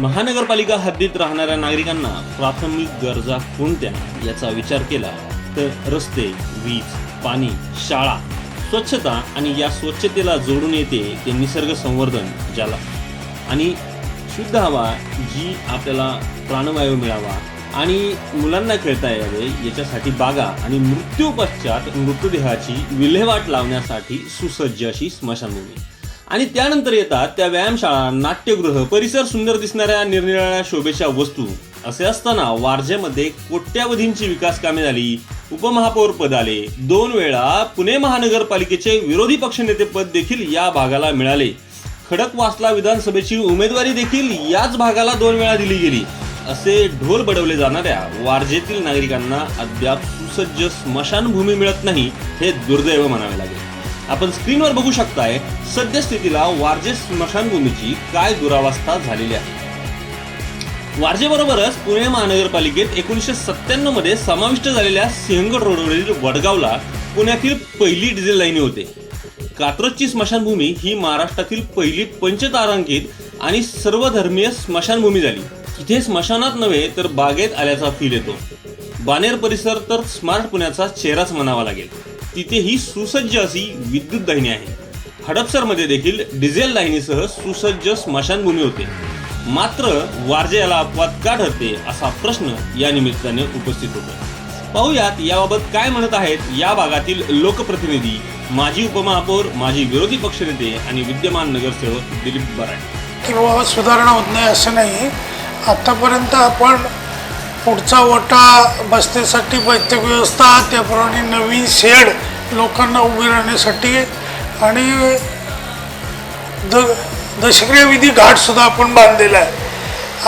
महानगरपालिका हद्दीत राहणाऱ्या नागरिकांना प्राथमिक गरजा कोणत्या याचा विचार केला तर रस्ते वीज पाणी शाळा स्वच्छता आणि या स्वच्छतेला जोडून येते ते निसर्ग संवर्धन ज्याला आणि शुद्ध हवा जी आपल्याला प्राणवायू मिळावा आणि मुलांना खेळता यावे याच्यासाठी बागा आणि मृत्यूपश्चात मृतदेहाची विल्हेवाट लावण्यासाठी सुसज्ज अशी स्मशानभूमी. आणि त्यानंतर येतात त्या व्यायामशाळा नाट्यगृह परिसर सुंदर दिसणाऱ्या निरनिराळ्या शोभेच्या वस्तू. असे असताना वारजेमध्ये कोट्यावधींची विकास कामे झाली. उपमहापौर पद आले दोन वेळा पुणे महानगरपालिकेचे विरोधी पक्षनेते पद देखील या भागाला मिळाले. खडकवासला विधानसभेची उमेदवारी देखील याच भागाला दोन वेळा दिली गेली. असे ढोल बडवले जाणाऱ्या वारजेतील नागरिकांना अद्याप सुसज्ज स्मशानभूमी मिळत नाही हे दुर्दैव म्हणावे लागेल. आपण स्क्रीनवर बघू शकताय सद्यस्थितीला वारजे स्मशानभूमीची काय दुरावस्था झालेली आहे. वारजेबरोबरच पुणे महानगरपालिकेत एकोणीसशे सत्त्याण्णवमध्ये समाविष्ट झालेल्या सिंहगड रोडवरील वडगावला पुण्यातील पहिली डिझेल लाईनी होते. कात्रजची स्मशानभूमी ही महाराष्ट्रातील पहिली पंचतारांकित आणि सर्वधर्मीय स्मशानभूमी झाली. तिथे स्मशानात नव्हे तर बागेत आल्याचा फील येतो. बानेर परिसर तर स्मार्ट पुण्याचा चेहराच म्हणावा लागेल. तिथे ही सुसज्ज अशी विद्युत दाहिनी आहे. हडपसरमध्ये देखील डिझेल दाहिनीसह सुसज्ज स्मशानभूमी होते. मात्र वारजे याला अपवाद का ठरते असा प्रश्न या निमित्ताने उपस्थित होतो. पाहुयात याबाबत काय म्हणत आहेत या भागातील लोकप्रतिनिधी माजी उपमहापौर माजी विरोधी पक्षनेते आणि विद्यमान नगरसेवक दिलीप बराड. किंवा सुधारणा होत नाही असं नाही. आत्तापर्यंत आपण पुढचा ओटा बसण्यासाठी बैठक व्यवस्था त्याप्रमाणे नवीन शेड लोकांना उभे राहण्यासाठी आणि द दशक्रियाविधी घाटसुद्धा आपण बांधलेला आहे.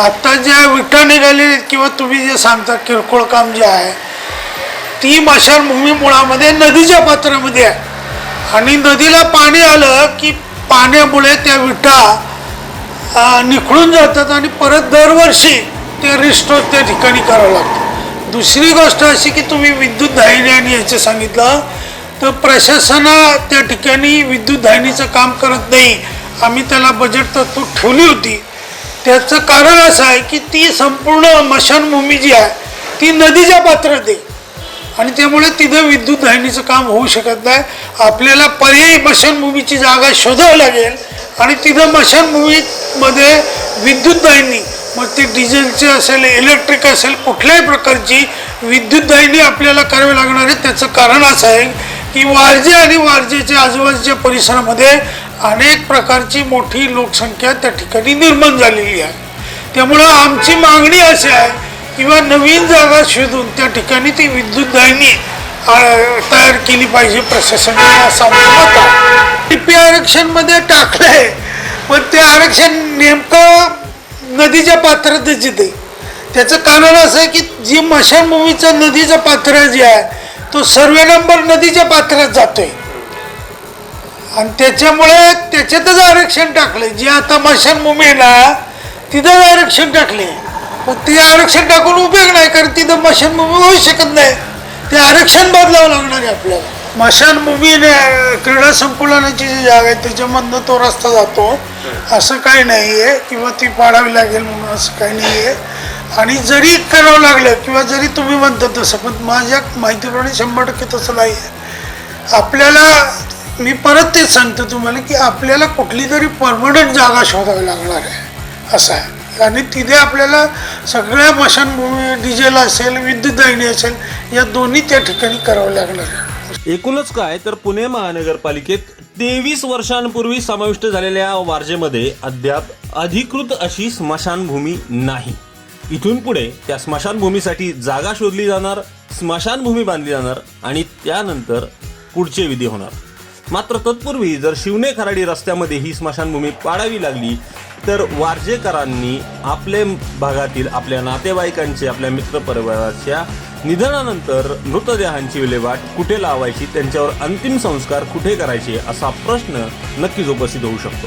आत्ता ज्या विटा निघाले किंवा तुम्ही जे सांगता किरकोळ काम जे आहे ती माशांभूमी मुळामध्ये नदीच्या पात्रामध्ये आहे. आणि नदीला पाणी आलं की पाण्यामुळे त्या विटा निखळून जातात आणि परत दरवर्षी ते रिस्टोर त्या ठिकाणी करावं लागतं. दुसरी गोष्ट अशी की तुम्ही विद्युत दाहिनी आणि याचं सांगितलं तर प्रशासना त्या ठिकाणी विद्युत दाहिनीचं काम करत नाही. आम्ही त्याला बजेट तरतूद ठेवली होती. त्याचं कारण असं आहे की ती संपूर्ण मशानभूमी जी आहे ती नदीच्या पात्रात आहे. आणि त्यामुळे तिथं विद्युत दाहिनीचं काम होऊ शकत नाही. आपल्याला पर्यायी मशानभूमीची जागा शोधावी लागेल आणि तिथं मशानभूमीमध्ये विद्युत दाहिनी मग ते डिझेलचे असेल इलेक्ट्रिक असेल कुठल्याही प्रकारची विद्युतदायिनी आपल्याला करावी लागणार आहे. त्याचं कारण असं आहे की वारजे आणि वारजेच्या आजूबाजूच्या परिसरामध्ये अनेक प्रकारची मोठी लोकसंख्या त्या ठिकाणी निर्माण झालेली आहे. त्यामुळं आमची मागणी अशी आहे किंवा नवीन जागा शोधून त्या ठिकाणी ती विद्युतदायिनी तयार केली पाहिजे प्रशासनाने असं आमचं मत टी पी आरक्षणमध्ये टाकलंय. पण ते आरक्षण नेमकं नदीच्या पात्रातच जिथे. त्याचं कारण असं आहे की जी मशानभूमीचं नदीचं पात्र जे आहे तो सर्वे नंबर नदीच्या पात्रात जातोय. आणि त्याच्यामुळे त्याच्यातच आरक्षण टाकले जे आता मशानभूमी आहे ना तिथंच आरक्षण टाकले पण ते आरक्षण टाकून उपयोग नाही कारण तिथं मशानभूमी होऊ शकत नाही. ते आरक्षण बदलावं लागणार आहे आपल्याला. मशानभूमी ने- क्रीडा संकुलाची जी जागा आहे त्याच्यामधनं तो रस्ता जातो. असं काही नाही आहे किंवा ती पाडावी लागेल म्हणून असं काही नाही आहे आणि जरी करावं लागलं किंवा जरी तुम्ही म्हणता तसं पण माझ्या माहितीप्रमाणे शंभर टक्के तसं नाही आहे आपल्याला मी परत तेच सांगतो तुम्हाला की आपल्याला कुठली तरी परमनंट जागा शोधावी लागणार आहे. असं आहे. आणि तिथे आपल्याला सगळ्या मशानभूमी डिझेल असेल विद्युत दाहिनी असेल या दोन्ही त्या ठिकाणी करावं लागणार आहे. एकूणच काय तर पुणे महानगरपालिकेत तेवीस वर्षांपूर्वी समाविष्ट झालेल्या वारजेमध्ये अद्याप अधिकृत अशी स्मशानभूमी नाही. इथून पुढे त्या स्मशानभूमीसाठी जागा शोधली जाणार स्मशानभूमी बांधली जाणार आणि त्यानंतर पुढचे विधी होणार. मात्र तत्पूर्वी जर शिवणे खराडी रस्त्यामध्ये ही स्मशानभूमी पाडावी लागली तर वारजेकरांनी आपले भागातील आपल्या नातेवाईकांचे आपल्या मित्रपरिवाराच्या निधनानंतर मृतदेहांची विल्हेवाट कुठे लावायची त्यांच्यावर अंतिम संस्कार कुठे करायचे असा प्रश्न नक्कीच उपस्थित होऊ शकतो.